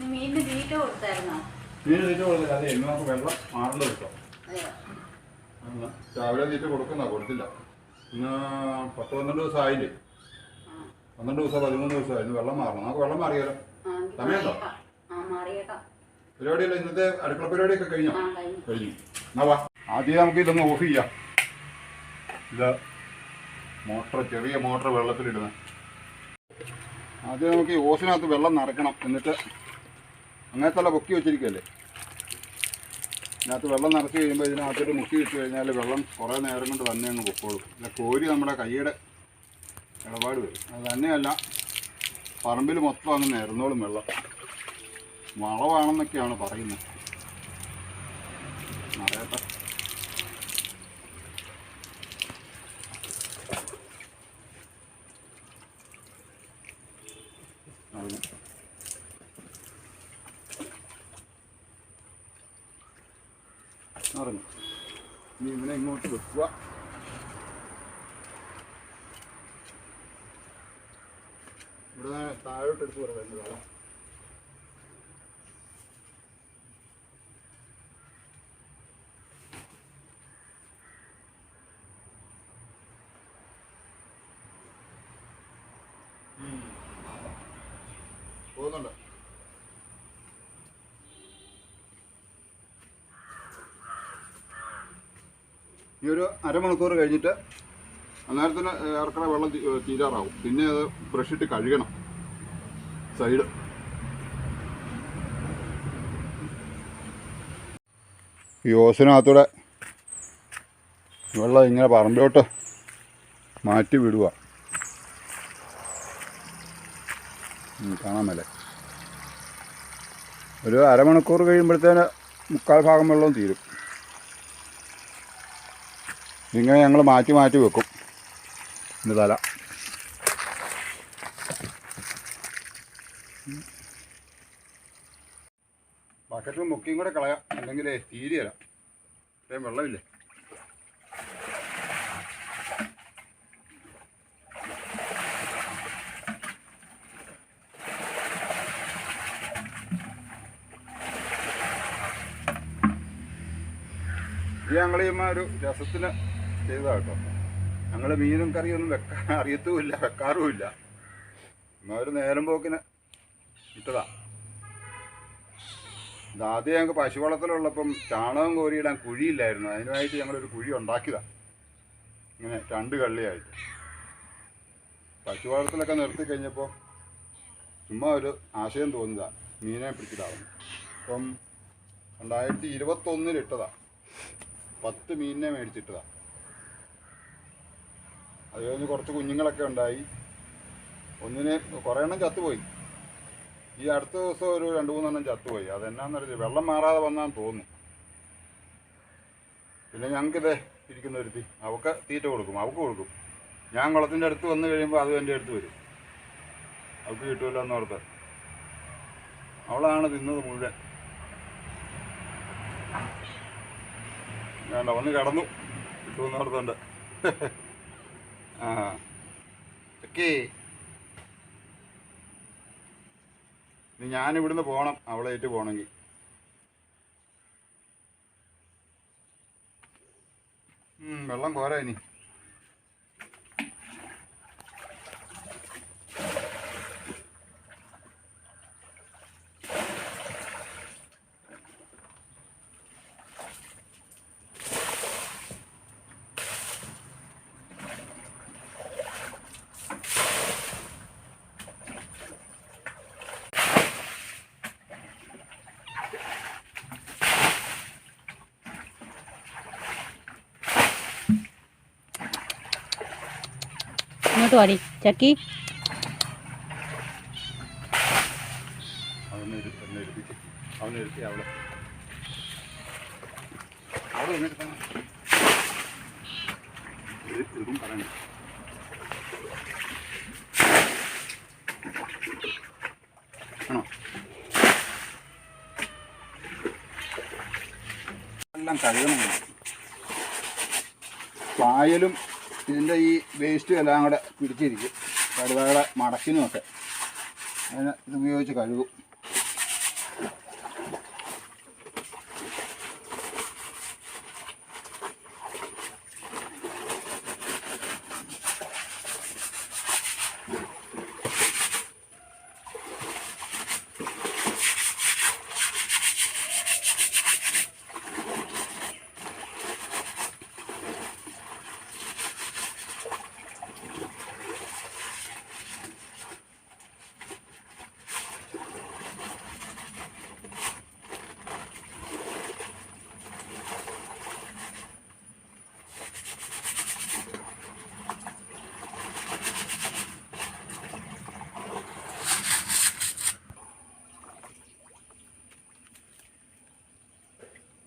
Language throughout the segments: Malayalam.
മീനിന് തീറ്റ കൊടുത്തായിരുന്നോ? മീൻ തീറ്റ കൊടുത്തില്ല. അതെ ഇന്ന് നമുക്ക് വെള്ളം മാറേണ്ടത് കിട്ടും രാവിലെ തീറ്റ കൊടുക്കുന്ന കൊടുത്തില്ല. ഇന്ന് പത്ത് പന്ത്രണ്ട് ദിവസം ആയില്ലേ. പന്ത്രണ്ട് ദിവസം പതിമൂന്ന് ദിവസം ഇന്ന് വെള്ളം മാറണം. നമുക്ക് വെള്ളം മാറിയാലോ? സമയത്തോ പരിപാടിയല്ല? ഇന്നത്തെ അടുക്കള പരിപാടിയൊക്കെ കഴിഞ്ഞോ? കഴിഞ്ഞു. കഴിഞ്ഞു. എന്നാ വാ. ആദ്യം നമുക്ക് ഇതൊന്ന് ഓഫ് ചെയ്യാം. ഇത് മോട്ടർ ചെറിയ മോട്ടർ വെള്ളത്തിലിടുന്നത് ആദ്യം നമുക്ക് ഈ ഓസിനകത്ത് വെള്ളം നിറക്കണം എന്നിട്ട് അങ്ങനത്തെ പൊക്കി വെച്ചിരിക്കുകയല്ലേ ഇതിനകത്ത് വെള്ളം നിറച്ച് കഴിയുമ്പോൾ ഇതിനകത്തോട്ട് മുക്കി ഇട്ട് കഴിഞ്ഞാൽ വെള്ളം കുറേ നേരം കൊണ്ട് തന്നെ അങ്ങ് പൊക്കോളും. ഇല്ല കോരി നമ്മുടെ കൈയുടെ ഇടപാട് വരും. അത് തന്നെയല്ല പറമ്പിൽ മൊത്തം അങ്ങ് നിരന്നോളും വെള്ളം. വളവാണെന്നൊക്കെയാണ് പറയുന്നത്. നിറയട്ടെ അതിന് നിറഞ്ഞു ഇനി ഇവനെ ഇങ്ങോട്ട് വെക്കുക ഇവിടെ താഴോട്ട് എടുത്ത് പറയുന്നത് വെള്ളം പോകുന്നുണ്ട്? ഈ ഒരു അരമണിക്കൂർ കഴിഞ്ഞിട്ട് അന്നേരത്തിന് ഇറക്കണ വെള്ളം തീരാറാവും. പിന്നെ അത് ബ്രഷ് ഇട്ട് കഴുകണം. സൈഡ്. ഈ ഓസിനകത്തൂടെ വെള്ളം ഇങ്ങനെ പറമ്പിലോട്ട് മാറ്റി വിടുക കാണാൻ മേലെ. ഒരു അരമണിക്കൂർ കഴിയുമ്പോഴത്തേന് മുക്കാൽ ഭാഗം വെള്ളവും തീരും. ഇങ്ങനെ ഞങ്ങൾ മാറ്റി മാറ്റി വെക്കും. ഇന്ന് തല. ബക്കറ്റിൽ മുക്കിയും കൂടെ കളയാം. അല്ലെങ്കിൽ തീരെയല്ല ഇത്രയും വെള്ളമില്ലേ? ഇത് ഞങ്ങൾ ഒരു രസത്തിന് ചെയ്തതാ കേട്ടോ ഞങ്ങൾ മീനും കറിയൊന്നും വെക്കാൻ അറിയത്തുമില്ല വെക്കാറുമില്ല. എന്നാൽ ഒരു നേരം പോക്കിന് ഇട്ടതാ. ഇതാദ്യം ഞങ്ങൾക്ക് പശു വളർത്തലുള്ളപ്പം ചാണകം കോരിയിടാൻ കുഴിയില്ലായിരുന്നു. അതിനുമായിട്ട് ഞങ്ങളൊരു കുഴി ഉണ്ടാക്കിയതാ. ഇങ്ങനെ രണ്ട് കള്ളിയായിട്ട്. പശു വളർത്തലൊക്കെ നിർത്തി കഴിഞ്ഞപ്പോൾ ചുമ്മാ ഒരു ആശയം തോന്നിയതാ മീനെ പിടിച്ചിട്ടാവുന്നു അപ്പം രണ്ടായിരത്തി ഇരുപത്തൊന്നിലിട്ടതാണ് പത്ത് മീനിനെ മേടിച്ചിട്ടതാ. അത് കഴിഞ്ഞ് കുറച്ച് കുഞ്ഞുങ്ങളൊക്കെ ഉണ്ടായി. ഒന്നിന് കുറേ എണ്ണം ചത്തുപോയി. ഈ അടുത്ത ദിവസം ഒരു രണ്ട് മൂന്നെണ്ണം ചത്തുപോയി. അതെന്നാന്നറിയില്ല വെള്ളം മാറാതെ വന്നാന്ന് തോന്നുന്നു. പിന്നെ ഞങ്ങൾക്കിതേ ഇരിക്കുന്ന ഒരുത്തി. അവക്ക് തീറ്റ കൊടുക്കും. അവക്ക് കൊടുക്കും. ഞാൻ കുളത്തിന്റെ അടുത്ത് വന്നു കഴിയുമ്പോൾ അത് എന്റെ അടുത്ത് വരും. അവൾക്ക് കിട്ടുമല്ലോ എന്നോർത്ത് അവളാണ് തിന്നത് മുഴുവൻ. വേണ്ട വന്ന് കിടന്നു. കിട്ടുമെന്ന് ഓർത്തുണ്ട്. ആ. ഓക്കേ. ഇനി ഞാൻ ഇവിടുന്ന് പോകണം അവളെ ഏറ്റ് പോകണമെങ്കിൽ വെള്ളം കോരാ ഇനി ഇങ്ങോട്ട് വാടി ചക്കി അവനെ ഇരു- എന്നെ ഇരുത്തിച്ച് അവനെ ഇരുത്തി അവളെ അവളെ എന്നിട്ട് തന്നെ ഇത് ഇതും പറയണം. ആണോ? എല്ലാം കഴുകണം. പായലും ഇതിന്റെ ഈ വേസ്റ്റും എല്ലാം കൂടെ പിടിച്ചിരിക്കും. കടുവയുടെ മടക്കിനുമൊക്കെ. അതിനെ ഇതുപയോഗിച്ച് കഴുകും.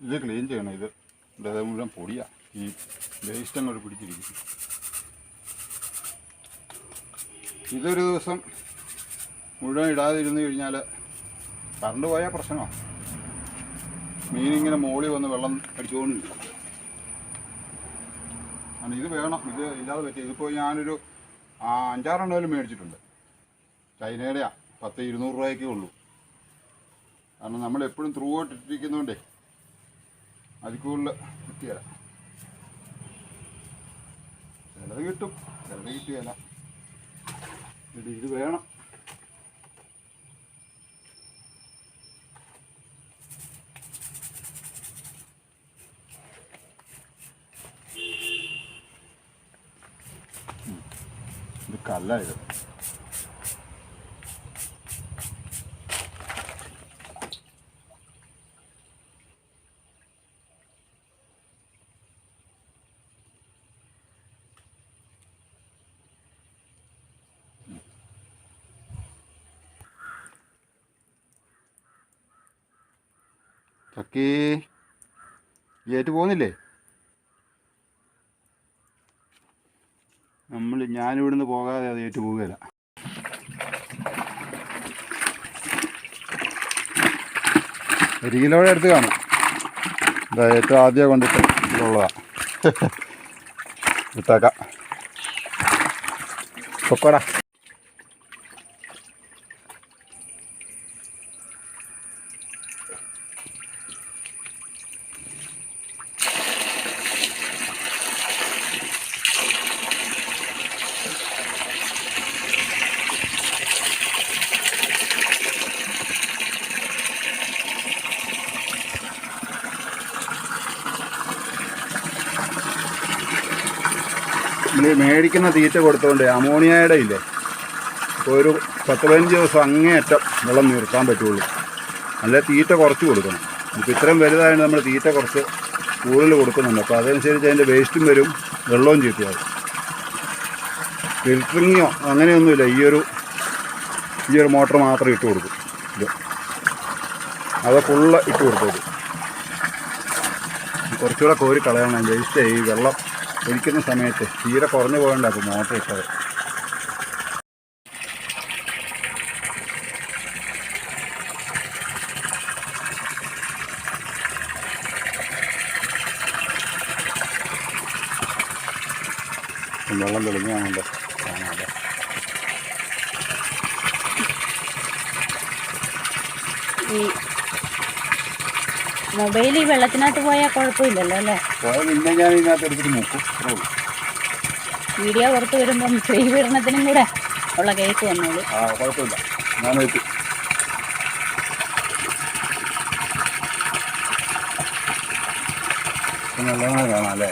ഇത് ക്ലീൻ ചെയ്യണം. ഇത് ഇത് മുഴുവൻ പൊടിയാ. ഈ വേസ്റ്റ് അങ്ങോട്ട് പിടിച്ചിരിക്കും ഇതൊരു ദിവസം മുഴുവൻ ഇടാതിരുന്ന് കഴിഞ്ഞാൽ കറണ്ട് പോയാൽ പ്രശ്നമാണ് മീനിങ്ങനെ മോളി വന്ന് വെള്ളം അടിച്ചുകൊണ്ടിരിക്കും കാരണം ഇത് വേണം. ഇത് ഇല്ലാതെ പറ്റിയ ഇതിപ്പോൾ ഞാനൊരു ആ, അഞ്ചാറെണ്ണമെങ്കിലും മേടിച്ചിട്ടുണ്ട്. ചൈനയുടെയാണ് പത്ത് ഇരുന്നൂറ് രൂപയൊക്കെ ഉള്ളൂ. കാരണം നമ്മൾ എപ്പോഴും ത്രൂ ഔട്ട് ഇട്ടിരിക്കുന്നതുകൊണ്ടേ അതിൽ കൂടുതൽ കിട്ടിയല്ല ചിലത് കിട്ടും ചിലത് കിട്ടിയല്ല ഇത് ഇത് വേണം. ഇത് കല്ല ചക്കി ഏറ്റു പോകുന്നില്ലേ? നമ്മൾ ഞാനിവിടുന്ന് പോകാതെ അത് ഏറ്റു പോകുകയില്ല ഒരു കിലോയുടെ അടുത്ത് കാണും. ഇതാ ഏറ്റവും ആദ്യം കൊണ്ടിട്ട് ഉള്ളതാ. ഇട്ടേക്കാം. പൊക്കോടാ. നമ്മൾ മേടിക്കുന്ന തീറ്റ കൊടുത്തോണ്ട് അമോണിയയുടെ ഇല്ലേ? ഒരു പത്ത് പതിനഞ്ച് ദിവസം അങ്ങേയറ്റം വെള്ളം നിർത്താൻ പറ്റുള്ളൂ. നല്ല തീറ്റ കുറച്ച് കൊടുക്കണം. ഇപ്പോൾ ഇത്രയും വലുതായത് നമ്മൾ തീറ്റ കുറച്ച് കൂടുതൽ കൊടുക്കുന്നുണ്ട്. അപ്പോൾ അതനുസരിച്ച് അതിന്റെ വേസ്റ്റും വരും വെള്ളവും ചീത്തയാവും. ഫിൽറ്ററിങ്ങോ അങ്ങനെയൊന്നുമില്ല. ഈ ഈ ഒരു മോട്ടർ മാത്രം ഇട്ട് കൊടുക്കും. ഇത്. അത് ഫുള്ള് ഇട്ട് കൊടുത്തത് കുറച്ചുകൂടെ കോരി കളയണം. വേസ്റ്റ് ഈ വെള്ളം ഒഴിക്കുന്ന സമയത്ത് തീരെ കുറഞ്ഞു പോകണ്ട അപ്പോൾ മോട്ടർ ഇട്ടത്. വെള്ളം തെളിഞ്ഞാണല്ലോ കാണാതെ ഈ മൊബൈൽ ഈ വെള്ളത്തിനകത്ത് പോയാൽ കുഴപ്പമില്ലല്ലോ അല്ലേ? പിന്നെ ഞാൻ ഇതിനകത്ത് എടുത്തിട്ട് നോക്കും. വീഡിയോ പുറത്ത് വരുമ്പം ഫ്രീ വിടണത്തിനും കൂടെ ഉള്ള കേക്ക് വന്നോളൂ. ആ കുഴപ്പമില്ല. ഞാൻ നല്ലതാണ് കാണാം അല്ലേ?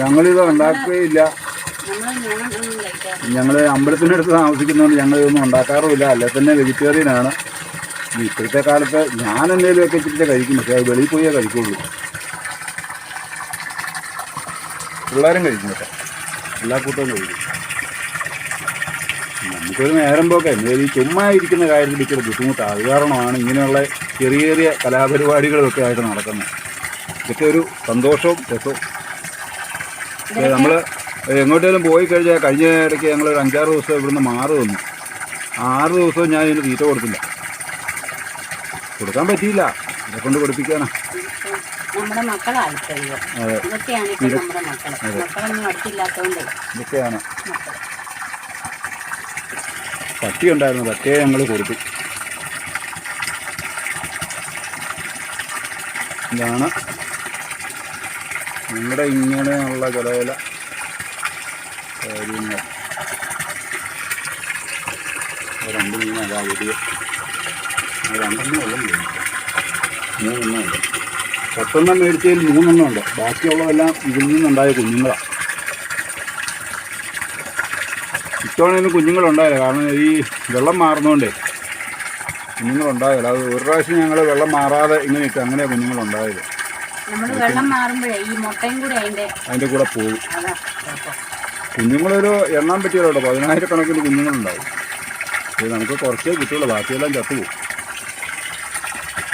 ഞങ്ങളിത് ഉണ്ടാക്കുകയില്ല. ഞങ്ങൾ അമ്പലത്തിനടുത്ത് താമസിക്കുന്നതുകൊണ്ട് ഞങ്ങൾ ഇതൊന്നും ഉണ്ടാക്കാറുമില്ല. അല്ലെ തന്നെ വെജിറ്റേറിയൻ ആണ് ഇപ്പോഴത്തെ കാലത്ത് ഞാൻ എന്തെങ്കിലുമൊക്കെ ഇച്ചിരി കഴിക്കും. പക്ഷേ അത് വെളിയിൽ പോയേ കഴിക്കുള്ളൂ. പിള്ളേരും കഴിക്കും കേട്ടോ. എല്ലാ കൂട്ടവും കഴിക്കും. നമുക്കൊരു നേരം പോക്കെ. ഈ ചുമ്മാ ഇരിക്കുന്ന കാര്യത്തിൽ ഇച്ചിരി ബുദ്ധിമുട്ടാണ് അത് കാരണമാണ് ഇങ്ങനെയുള്ള ചെറിയ ചെറിയ കലാപരിപാടികളൊക്കെ ആയിട്ട് നടക്കുന്നത്. ഇതൊക്കെ ഒരു സന്തോഷവും രസവും. നമ്മൾ എങ്ങോട്ടേലും പോയി കഴിഞ്ഞാൽ കഴിഞ്ഞ ഇടയ്ക്ക് ഞങ്ങൾ ഒരു അഞ്ചാറ് ദിവസം ഇവിടുന്ന് മാറി തന്നു ആറ് ദിവസവും ഞാൻ ഇതിന് തീറ്റ കൊടുത്തില്ല. കൊടുക്കാൻ പറ്റിയില്ല. ഇതെ കൊണ്ട് കൊടുപ്പിക്കാനാ. ഇപ്പം നമ്മുടെ മക്കളായിക്കഴിയോ അതെ. ഇതൊക്കെയാണ് നമ്മുടെ മക്കൾ മക്കളൊന്നും അടുത്തില്ലാത്തതുകൊണ്ട് ഇതൊക്കെയാണ്. പട്ടി ഉണ്ടായിരുന്നു. പട്ടിയെ ഞങ്ങൾ കൊടുത്തു. ഇതാണ് നിങ്ങളുടെ ഇങ്ങനെയുള്ള ചില ചില കാര്യങ്ങൾ. രണ്ട് മീനല്ല വലിയ രണ്ടെണ്ണം മൂന്നെണ്ണം ഉണ്ട്. പത്തെണ്ണം മേടിച്ചതിൽ മൂന്നെണ്ണം ഉണ്ട്. ബാക്കിയുള്ളതെല്ലാം ഇതിൽ നിന്നുണ്ടായ കുഞ്ഞുങ്ങളാണ് ഇത്തവണയൊന്നും കുഞ്ഞുങ്ങളുണ്ടായില്ല. കാരണം ഈ വെള്ളം മാറുന്നതുകൊണ്ടേ കുഞ്ഞുങ്ങളുണ്ടായില്ല. അത് ഒരു പ്രാവശ്യം ഞങ്ങൾ വെള്ളം മാറാതെ ഇങ്ങനെ ഇട്ട് അങ്ങനെ കുഞ്ഞുങ്ങളുണ്ടായത്. നമ്മൾ വെള്ളം മാറുമ്പോഴേ ഈ മുട്ടയും കൂടെ അതിന്റെ കൂടെ പോകും. അതാ. കുഴപ്പം. കുഞ്ഞുങ്ങളൊരു എണ്ണാൻ പറ്റിയല്ലോ പതിനായിരക്കണക്കിന് കുഞ്ഞുങ്ങളുണ്ടാവും. ഇത് നമുക്ക് കുറച്ചേ കിട്ടുള്ളൂ ബാക്കിയെല്ലാം ചത്തുപോകും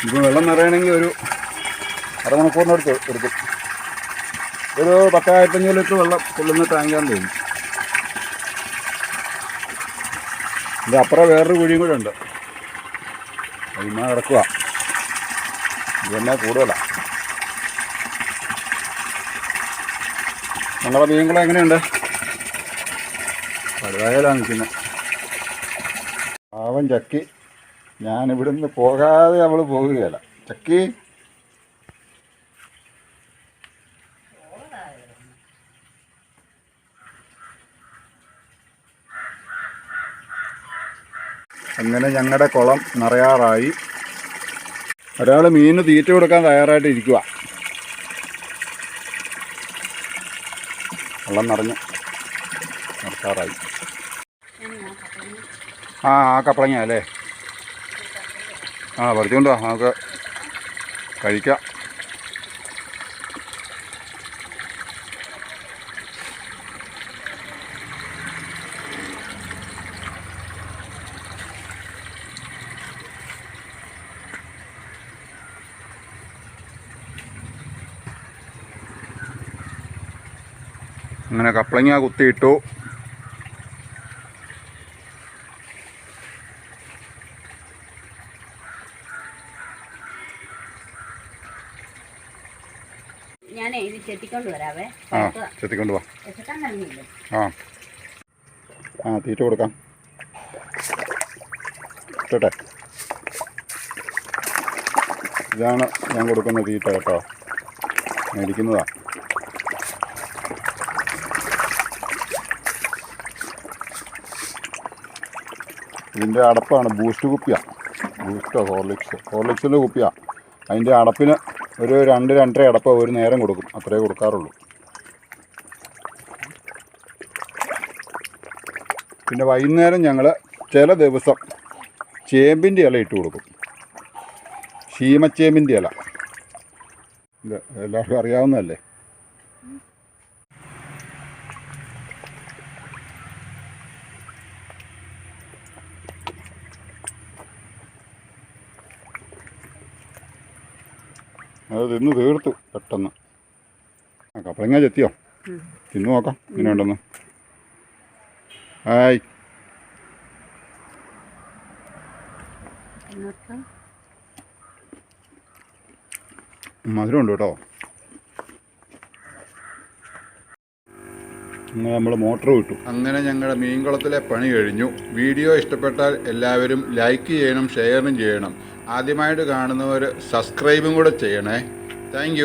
ഇപ്പോൾ വെള്ളം നിറയണമെങ്കിൽ ഒരു അരമണിക്കൂറിനടുത്ത് എടുക്കും ഒരു പത്തായിരത്തഞ്ഞൂറ് ലിറ്റർ വെള്ളം കൊള്ളുന്ന ടാങ്കാന്ന് തോന്നും ഇത് അപ്പുറം വേറൊരു കുഴിയും കൂടെ ഉണ്ട്. അതിന്മേ കിടക്കുക. ഇതെല്ലാം കൂടുതലാണ് ഞങ്ങളുടെ മീൻകുളം എങ്ങനെയുണ്ട്? വലുതായാലാണ് നിൽക്കുന്നത്. പാവം ചക്കി. ഞാൻ ഇവിടുന്ന് പോകാതെ അവൾ പോകുകയല്ല ചക്കി. അങ്ങനെ ഞങ്ങളുടെ കുളം നിറയാറായി. ഒരാൾ മീനിന് തീറ്റ കൊടുക്കാൻ തയ്യാറായിട്ട് ഇരിക്കുക വെള്ളം നിറഞ്ഞു. നിർത്താറായി. ആ ആ കപ്പളങ്ങ അല്ലേ? ആ പറിച്ചുകൊണ്ട് നമുക്ക് കഴിക്കാം. അങ്ങനെ കപ്ലങ്ങ കുത്തിയിട്ടു. ഞാനേ ഇത് ചെത്തിക്കൊണ്ട് വരാവേ. ആ ചെത്തിക്കൊണ്ട് വാ. ആ. ആ തീറ്റ കൊടുക്കാം. ഇട്ടട്ടെ. ഇതാണ് ഞാൻ കൊടുക്കുന്ന തീറ്റ കേട്ടോ. മേടിക്കുന്നതാ. ഇതിന്റെ അടപ്പാണ് ബൂസ്റ്റ് കുപ്പിയാണ് ബൂസ്റ്റോ ഹോർലിക്സ്. ഹോർലിക്സിന്റെ കുപ്പിയാണ് അതിന്റെ അടപ്പിന് ഒരു രണ്ട് രണ്ടര അടപ്പ് ഒരു നേരം കൊടുക്കും. അത്രേ കൊടുക്കാറുള്ളൂ. പിന്നെ വൈകുന്നേരം ഞങ്ങൾ ചില ദിവസം ചേമ്പിന്റെ ഇല ഇട്ട് കൊടുക്കും. ശീമച്ചേമ്പിന്റെ ഇല. ഇത് എല്ലാവർക്കും അറിയാവുന്നതല്ലേ? അത് തിന്ന് തീർത്തു പെട്ടെന്ന്. ആ കപ്പളങ്ങ ചെത്തിയോ? തിന്ന് നോക്കാം ഇങ്ങനെ ഉണ്ടെന്ന് ഹായ്. മധുരമുണ്ട് കേട്ടോ. അങ്ങനെ നമ്മൾ മോട്ടർ വിട്ടു. അങ്ങനെ ഞങ്ങളുടെ മീൻകുളത്തിലെ പണി കഴിഞ്ഞു. വീഡിയോ ഇഷ്ടപ്പെട്ടാൽ എല്ലാവരും ലൈക്ക് ചെയ്യണം ഷെയറും ചെയ്യണം. ആദ്യമായിട്ട് കാണുന്നവർ സബ്സ്ക്രൈബും കൂടെ ചെയ്യണേ. താങ്ക്